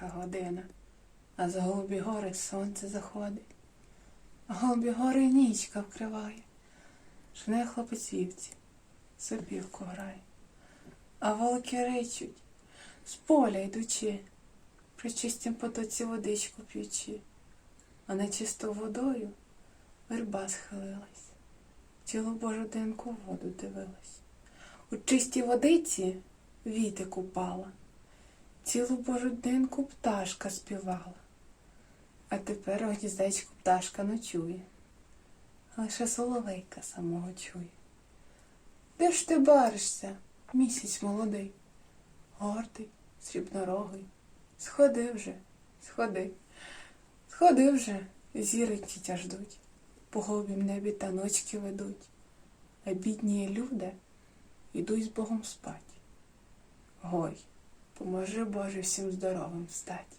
година, а за голубі гори сонце заходить, голубі гори нічка вкриває, Жне хлопець вівці, сопілку грає, а волки ричуть, з поля йдучи, при чистім потоці водичку п'ючи, а нечистою водою верба схилилась, цілу божу денку воду дивилась. У чистій водиці віти купала, цілу божу пташка співала. А тепер у гніздечку пташка ночує, лише соловейка самого чує. Де ж ти баришся, місяць молодий, гордий, срібнорогий, сходи вже, сходи, сходи вже, зіри тітя ждуть, по голубім небі таночки ведуть, а бідні люди ідуть з Богом спать. Гой, поможи Боже всім здоровим стать.